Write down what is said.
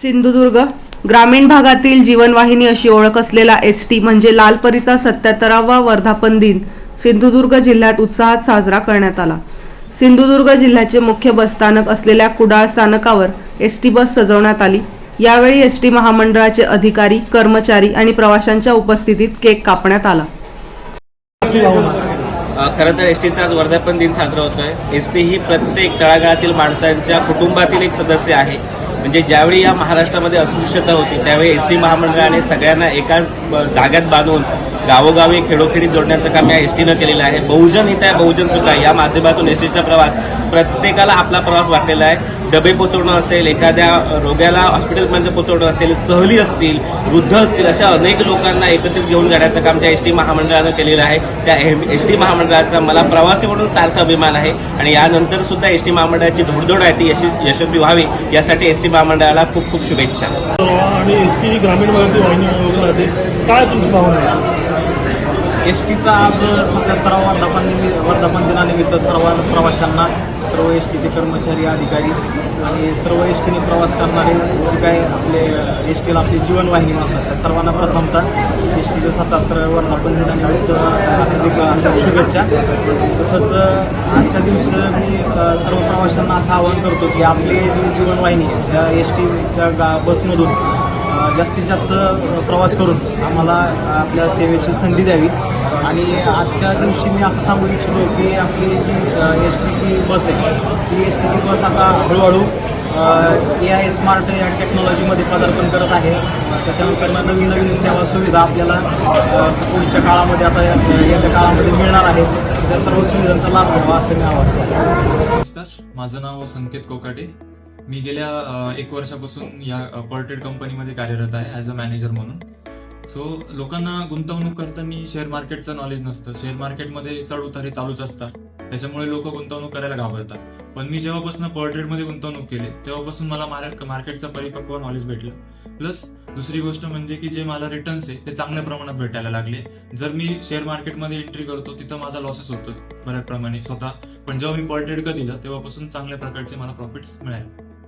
सिंधुदुर्ग ग्रामीण भागातील जीवनवाहिनी अशी ओळख असलेला एस टी म्हणजे लालपरीचा सत्याहत्तरावा वर्धापन दिन सिंधुदुर्ग जिल्ह्यात उत्साहात साजरा करण्यात आला. सिंधुदुर्ग जिल्ह्याचे मुख्य बसस्थानक असलेल्या कुडाळ स्थानकावर एस टी बस सजवण्यात आली. यावेळी एस टी महामंडळाचे अधिकारी कर्मचारी आणि प्रवाशांच्या उपस्थितीत केक कापण्यात आला. खरं तर एस टीचा आज वर्धापन दिन साजरा होतोय. एस टी ही प्रत्येक तळागाळातील माणसांच्या कुटुंबातील एक सदस्य आहे. म्हणजे ज्यावेळी या महाराष्ट्रामध्ये अस्पृश्यता होती त्यावेळी एस टी महामंडळाने सगळ्यांना एकाच धाग्यात बांधून गावोगावी खेडोखेडी जोडण्याचं काम या एस टीनं केलेलं आहे. बहुजन हित आहे बहुजन सुद्धा या माध्यमातून एस टीचा प्रवास प्रत्येकाला आपला प्रवास वाटलेला आहे. डबे पोचवणं असेल एखाद्या रोग्याला हॉस्पिटलपर्यंत पोचवणं असेल सहली असतील वृद्ध असतील अशा अनेक लोकांना एकत्रित घेऊन जाण्याचं काम त्या एस टी महामंडळानं केलेलं आहे. त्या एस टी महामंडळाचा मला प्रवासी म्हणून सार्थ अभिमान आहे आणि यानंतर सुद्धा एस टी महामंडळाची धोडधोड आहे ती यशस्वी यशस्वी व्हावी यासाठी एस टी महामंडळाला खूप खूप शुभेच्छा. आणि एस टी ग्रामीण भागातील काय तुमची भावना आहे? एस टीचा आज सत्याहत्तरावा वर्धापन वर्धापन दिनानिमित्त सर्व प्रवाशांना सर्व एस टीचे कर्मचारी अधिकारी आणि सर्व एस टीने प्रवास करणारे जे काय आपले एस टीला आपली जीवनवाहिनी म्हणतात त्या सर्वांना प्रथमतः एस टीचं सत्याहत्तर वर्धापन दिनानिमित्त हार्दिक हार्दिक शुभेच्छा. तसंच आजच्या दिवशी मी सर्व प्रवाशांना असं आवाहन करतो की आपली जी जीवनवाहिनी आहे त्या एस टीच्या गा बसमधून जास्तीत जास्त प्रवास करून आम्हाला आपल्या सेवेची संधी द्यावी. आणि आजच्या दिवशी मी असं सांगू इच्छितो की आपली जी एस टीची बस आहे ती एस टीची बस आता हळूहळू ए आय स्मार्ट या टेक्नॉलॉजीमध्ये पदार्पण करत आहे. त्याच्यानंतर नवीन नवीन सेवा सुविधा आपल्याला पुढच्या काळामध्ये आता येत्या काळामध्ये मिळणार आहेत. त्या सर्व सुविधांचा लाभ घ्यावा असं मी आवाहन नमस्कार. माझं नाव संकेत कोकाटे. मी गेल्या एक वर्षापासून या पर्टेड कंपनीमध्ये कार्यरत आहे ॲज अ मॅनेजर म्हणून. सो लोकांना गुंतवणूक करताना शेअर मार्केटचं नॉलेज नसतं. शेअर मार्केटमध्ये चढ उतार हे चालूच असतात. त्याच्यामुळे लोक गुंतवणूक करायला घाबरतात. पण मी जेव्हापासून पर्ट्रेडमध्ये गुंतवणूक केली तेव्हापासून मला मार्केटचं परिपक्व नॉलेज भेटलं. प्लस दुसरी गोष्ट म्हणजे की जे मला रिटर्न्स आहे ते चांगल्या प्रमाणात भेटायला लागले. जर मी शेअर मार्केटमध्ये एंट्री करतो तिथं माझा लॉसेस होतो बऱ्याच प्रमाणे स्वतः. पण जेव्हा मी पर्ट्रेड का दिलं तेव्हापासून चांगल्या प्रकारचे मला प्रॉफिट्स मिळाले.